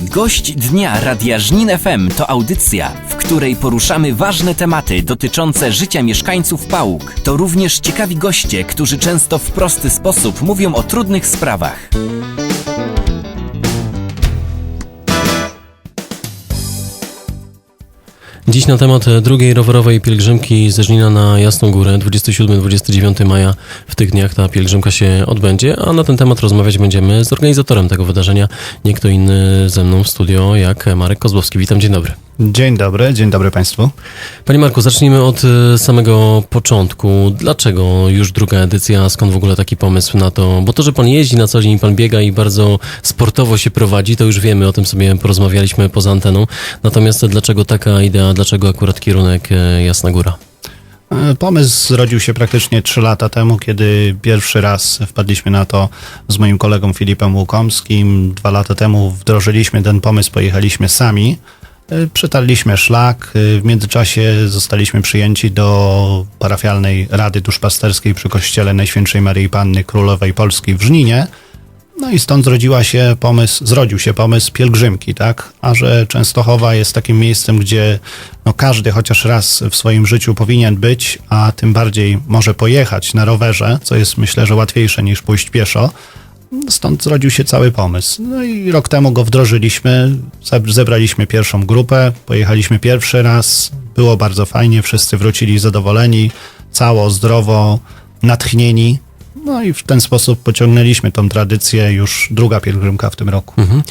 Gość dnia Radia Żnin FM to audycja, w której poruszamy ważne tematy dotyczące życia mieszkańców Pałuk. To również ciekawi goście, którzy często w prosty sposób mówią o trudnych sprawach. Dziś na temat drugiej rowerowej pielgrzymki ze Żnina na Jasną Górę 27-29 maja. W tych dniach ta pielgrzymka się odbędzie, a na ten temat rozmawiać będziemy z organizatorem tego wydarzenia. Nie kto inny ze mną w studio jak Marek Kozłowski. Witam, dzień dobry. Dzień dobry, dzień dobry Państwu. Panie Marku, zacznijmy od e, samego początku. Dlaczego już druga edycja? Skąd w ogóle taki pomysł na to? Bo to, że pan jeździ na co dzień, pan biega i bardzo sportowo się prowadzi, to już wiemy, o tym sobie porozmawialiśmy poza anteną. Natomiast dlaczego taka idea, dlaczego akurat kierunek e, Jasna Góra? E, Pomysł zrodził się praktycznie 3 lata temu, kiedy pierwszy raz wpadliśmy na to z moim kolegą Filipem Łukomskim. Dwa lata temu wdrożyliśmy ten pomysł, pojechaliśmy sami. E, Przetarliśmy szlak. E, W międzyczasie zostaliśmy przyjęci do parafialnej Rady Duszpasterskiej przy Kościele Najświętszej Maryi Panny Królowej Polski w Żninie. No i stąd zrodziła się pomysł, zrodził się pomysł pielgrzymki, tak? A że Częstochowa jest takim miejscem, gdzie no każdy chociaż raz w swoim życiu powinien być, a tym bardziej może pojechać na rowerze, co jest myślę, że łatwiejsze niż pójść pieszo. Stąd zrodził się cały pomysł. No i rok temu go wdrożyliśmy, ze- zebraliśmy pierwszą grupę, pojechaliśmy pierwszy raz, było bardzo fajnie, wszyscy wrócili zadowoleni, cało, zdrowo, natchnieni. No i w ten sposób pociągnęliśmy tą tradycję, już druga pielgrzymka w tym roku. Mhm.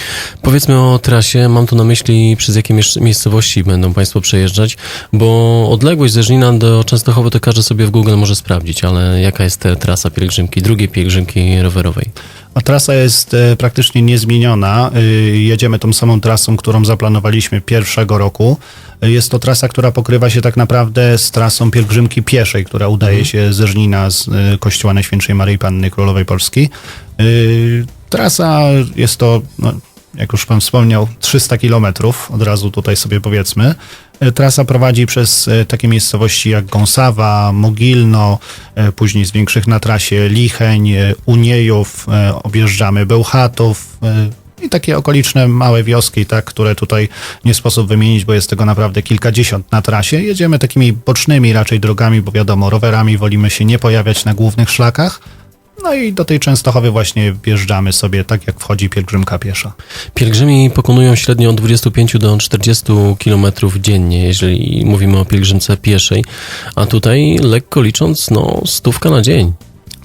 Powiedzmy o trasie, mam tu na myśli, przez jakie miejscowości będą Państwo przejeżdżać, bo odległość ze Żnina do Częstochowy to każdy sobie w Google może sprawdzić, ale jaka jest ta trasa pielgrzymki, drugiej pielgrzymki rowerowej? A trasa jest e, praktycznie niezmieniona. Y, Jedziemy tą samą trasą, którą zaplanowaliśmy pierwszego roku. Jest to trasa, która pokrywa się tak naprawdę z trasą pielgrzymki pieszej, która udaje się ze Żnina z y, Kościoła Najświętszej Maryi Panny Królowej Polski. Y, Trasa jest to, no, jak już pan wspomniał, 300 kilometrów, od razu tutaj sobie powiedzmy. Y, Trasa prowadzi przez takie miejscowości jak Gąsawa, Mogilno, później z większych na trasie Licheń, Uniejów, objeżdżamy Bełchatów i takie okoliczne małe wioski, tak, które tutaj nie sposób wymienić, bo jest tego naprawdę kilkadziesiąt na trasie. Jedziemy takimi bocznymi raczej drogami, bo wiadomo, rowerami wolimy się nie pojawiać na głównych szlakach. No i do tej Częstochowy właśnie wjeżdżamy sobie tak, jak wchodzi pielgrzymka piesza. Pielgrzymi pokonują średnio od 25 do 40 kilometrów dziennie, jeżeli mówimy o pielgrzymce pieszej, a tutaj lekko licząc, no stówka na dzień.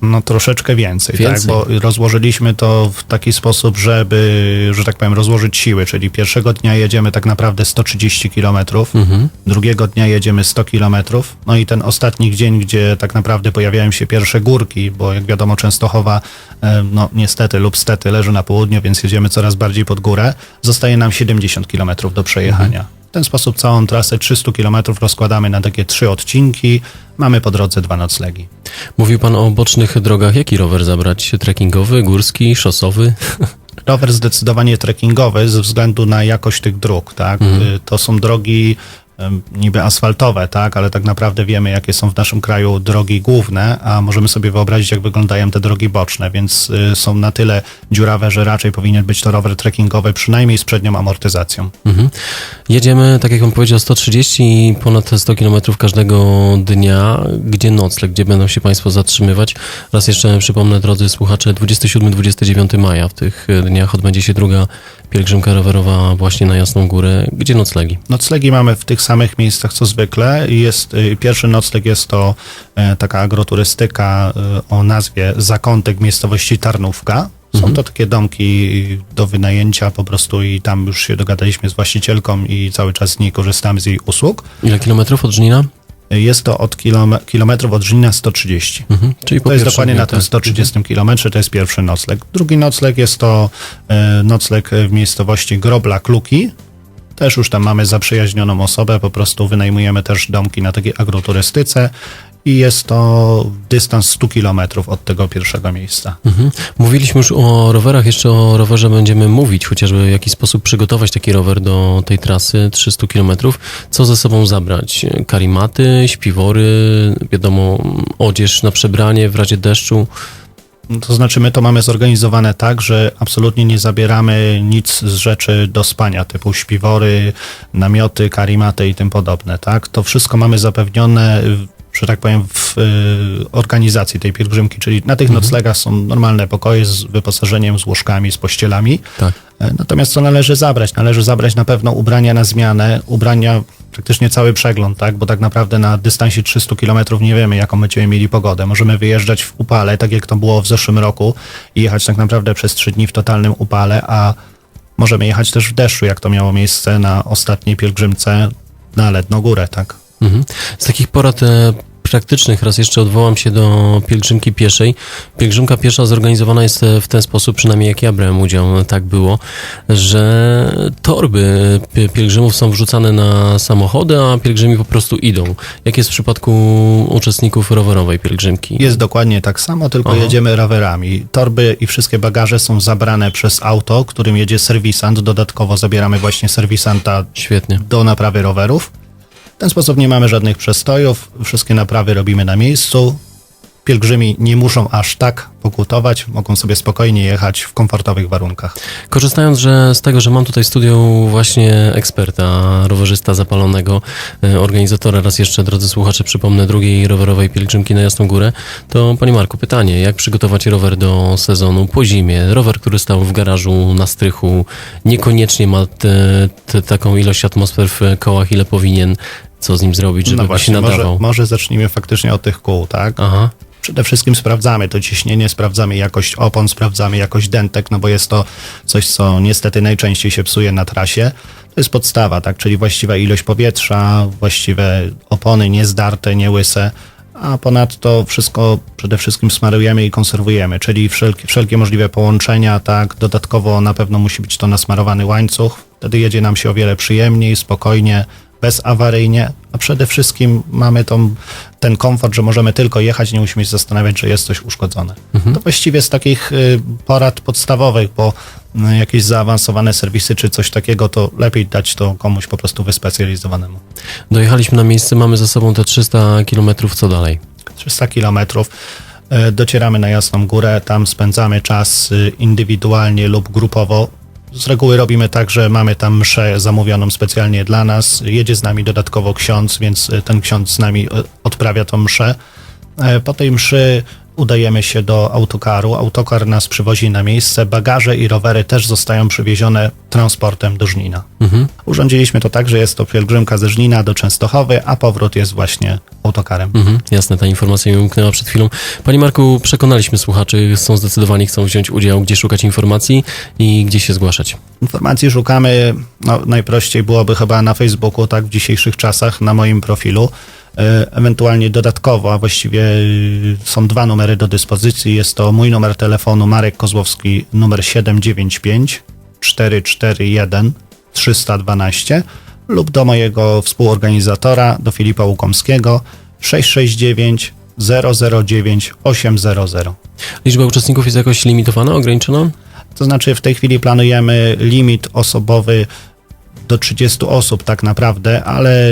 No troszeczkę więcej, Więcej. tak, bo rozłożyliśmy to w taki sposób, żeby, że tak powiem, rozłożyć siły, czyli pierwszego dnia jedziemy tak naprawdę 130 km, Mhm. drugiego dnia jedziemy 100 km, no i ten ostatni dzień, gdzie tak naprawdę pojawiają się pierwsze górki, bo jak wiadomo Częstochowa, e, no niestety lub stety leży na południu, więc jedziemy coraz bardziej pod górę, zostaje nam 70 km do przejechania. W ten sposób całą trasę 300 km rozkładamy na takie trzy odcinki, mamy po drodze dwa noclegi. Mówił pan o bocznych drogach. Jaki rower zabrać? Trekkingowy, górski, szosowy? rower zdecydowanie trekkingowy ze względu na jakość tych dróg, tak? Y, To są drogi niby asfaltowe, tak? Ale tak naprawdę wiemy, jakie są w naszym kraju drogi główne, a możemy sobie wyobrazić, jak wyglądają te drogi boczne, więc y, są na tyle dziurawe, że raczej powinien być to rower trekkingowy, przynajmniej z przednią amortyzacją. Mhm. Jedziemy, tak jak pan powiedział, 130 i ponad 100 km każdego dnia. Gdzie nocleg, gdzie będą się państwo zatrzymywać? Raz jeszcze przypomnę, drodzy słuchacze, 27-29 maja w tych dniach odbędzie się druga pielgrzymka rowerowa właśnie na Jasną Górę. Gdzie noclegi? Noclegi mamy w tych samych miejscach co zwykle. Jest, y, pierwszy nocleg jest to e, taka agroturystyka y, o nazwie Zakątek miejscowości Tarnówka. Są to takie domki do wynajęcia po prostu i tam już się dogadaliśmy z właścicielką i cały czas z niej korzystamy z jej usług. Ile kilometrów od Żnina? Y, Jest to od kilome- kilometrów od Żnina 130. Mhm. Czyli To jest dokładnie na tym tak. 130 kilometrze, to jest pierwszy nocleg. Drugi nocleg jest to e, nocleg w miejscowości Grobla Kluki. Też już tam mamy zaprzyjaźnioną osobę, po prostu wynajmujemy też domki na takiej agroturystyce i jest to dystans 100 kilometrów od tego pierwszego miejsca. Mhm. Mówiliśmy już o rowerach, jeszcze o rowerze będziemy mówić, chociażby w jaki sposób przygotować taki rower do tej trasy 300 km. Co ze sobą zabrać? Karimaty, śpiwory, wiadomo, odzież na przebranie w razie deszczu. To znaczy, my to mamy zorganizowane tak, że absolutnie nie zabieramy nic z rzeczy do spania, typu śpiwory, namioty, karimaty i tym podobne, tak? To wszystko mamy zapewnione, że tak powiem, w y, organizacji tej pielgrzymki, czyli na tych noclegach są normalne pokoje z wyposażeniem, z łóżkami, z pościelami. Tak. E, Natomiast co należy zabrać? Należy zabrać na pewno ubrania na zmianę, ubrania, praktycznie cały przegląd, tak? Bo tak naprawdę na dystansie 300 km nie wiemy, jaką będziemy mieli pogodę. Możemy wyjeżdżać w upale, tak jak to było w zeszłym roku, i jechać tak naprawdę przez 3 dni w totalnym upale, a możemy jechać też w deszczu, jak to miało miejsce na ostatniej pielgrzymce na Ledną Górę, tak? Mhm. Z takich porad e, praktycznych raz jeszcze odwołam się do pielgrzymki pieszej. Pielgrzymka piesza zorganizowana jest e, w ten sposób, przynajmniej jak ja brałem udział, e, tak było, że torby pie- pielgrzymów są wrzucane na samochody, a pielgrzymi po prostu idą. Jak jest w przypadku uczestników rowerowej pielgrzymki? Jest dokładnie tak samo, tylko Aha. jedziemy rowerami. Torby i wszystkie bagaże są zabrane przez auto, którym jedzie serwisant. Dodatkowo zabieramy właśnie serwisanta Świetnie. do naprawy rowerów. Ten sposób nie mamy żadnych przestojów, wszystkie naprawy robimy na miejscu. Pielgrzymi nie muszą aż tak pokutować, mogą sobie spokojnie jechać w komfortowych warunkach. Korzystając że z tego, że mam tutaj studiu właśnie eksperta, rowerzysta zapalonego, e, organizatora, raz jeszcze, drodzy słuchacze, przypomnę, drugiej rowerowej pielgrzymki na Jasną Górę, to Panie Marku, pytanie, jak przygotować rower do sezonu po zimie? Rower, który stał w garażu na strychu, niekoniecznie ma te, te, taką ilość atmosfer w kołach, ile powinien, co z nim zrobić, żeby by się może, nadawał? może zacznijmy faktycznie od tych kół, tak? Aha, Przede wszystkim sprawdzamy to ciśnienie, sprawdzamy jakość opon, sprawdzamy jakość dentek, no bo jest to coś, co niestety najczęściej się psuje na trasie. To jest podstawa, tak? Czyli właściwa ilość powietrza, właściwe opony niezdarte, niełyse, a ponadto wszystko przede wszystkim smarujemy i konserwujemy, czyli wszelkie, wszelkie możliwe połączenia, tak? Dodatkowo na pewno musi być to nasmarowany łańcuch, wtedy jedzie nam się o wiele przyjemniej, spokojnie, bezawaryjnie, a przede wszystkim mamy tą, ten komfort, że możemy tylko jechać, nie musimy się zastanawiać, że jest coś uszkodzone. To właściwie z takich y, porad podstawowych, bo y, jakieś zaawansowane serwisy czy coś takiego, to lepiej dać to komuś po prostu wyspecjalizowanemu. dojechaliśmy na miejsce, mamy za sobą te 300 kilometrów, co dalej? 300 kilometrów. y, Docieramy na Jasną Górę, tam spędzamy czas y, indywidualnie lub grupowo. Z reguły robimy tak, że mamy tam mszę zamówioną specjalnie dla nas. Jedzie z nami dodatkowo ksiądz, więc y, ten ksiądz z nami y, odprawia tą mszę. E, Po tej mszy udajemy się do autokaru. Autokar nas przywozi na miejsce. Bagaże i rowery też zostają przywiezione transportem do Żnina. Mhm. Urządziliśmy to tak, że jest to pielgrzymka ze Żnina do Częstochowy, a powrót jest właśnie autokarem. Mhm, jasne, ta informacja mi umknęła przed chwilą. Panie Marku, przekonaliśmy słuchaczy, są zdecydowani, chcą wziąć udział, gdzie szukać informacji i gdzie się zgłaszać. Informacji szukamy, no, najprościej byłoby chyba na Facebooku, tak, w dzisiejszych czasach, na moim profilu. E, Ewentualnie dodatkowo, a właściwie y, są dwa numery do dyspozycji. Jest to mój numer telefonu Marek Kozłowski, numer 795 441 312 lub do mojego współorganizatora, do Filipa Łukomskiego 669 009 800. Liczba uczestników jest jakoś limitowana, ograniczona? To znaczy w tej chwili planujemy limit osobowy do 30 osób tak naprawdę, ale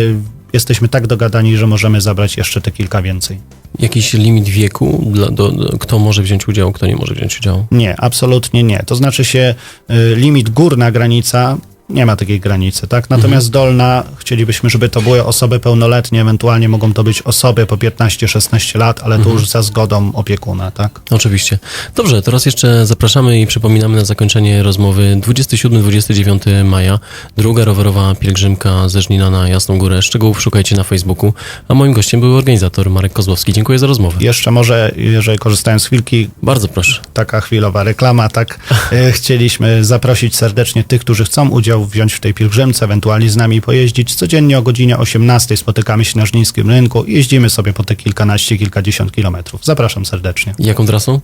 jesteśmy tak dogadani, że możemy zabrać jeszcze te kilka więcej. Jakiś limit wieku, dla, do, do, kto może wziąć udział, kto nie może wziąć udziału? Nie, absolutnie nie. To znaczy się y, limit górna granica, nie ma takiej granicy, tak? Natomiast dolna chcielibyśmy, żeby to były osoby pełnoletnie, ewentualnie mogą to być osoby po 15-16 lat, ale to już za zgodą opiekuna, tak? Oczywiście. Dobrze, teraz jeszcze zapraszamy i przypominamy na zakończenie rozmowy 27-29 maja, druga rowerowa pielgrzymka ze Żnina na Jasną Górę. Szczegółów szukajcie na Facebooku, a moim gościem był organizator Marek Kozłowski. Dziękuję za rozmowę. Jeszcze może, jeżeli korzystając z chwilki, Bardzo proszę. taka chwilowa reklama, tak. E, Chcieliśmy zaprosić serdecznie tych, którzy chcą udział wziąć w tej pielgrzymce, ewentualnie z nami pojeździć. Codziennie o godzinie 18 spotykamy się na Żnińskim Rynku i jeździmy sobie po te kilkanaście, kilkadziesiąt kilometrów. Zapraszam serdecznie. Jaką trasą?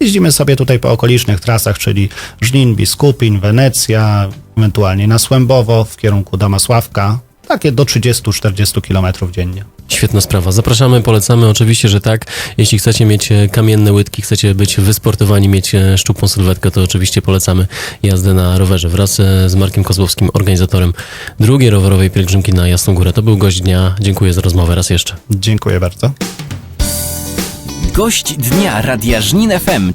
Jeździmy sobie tutaj po okolicznych trasach, czyli Żnin, Biskupin, Wenecja, ewentualnie na Słębowo w kierunku Damasławka. Takie do 30-40 kilometrów dziennie. Świetna sprawa. Zapraszamy, polecamy. Oczywiście, że tak. Jeśli chcecie mieć e, kamienne łydki, chcecie być wysportowani, mieć e, szczupłą sylwetkę, to oczywiście polecamy jazdę na rowerze wraz e, z Markiem Kozłowskim, organizatorem drugiej rowerowej pielgrzymki na Jasną Górę. To był gość dnia. Dziękuję za rozmowę raz jeszcze. Dziękuję bardzo. Gość dnia Radia Żnin FM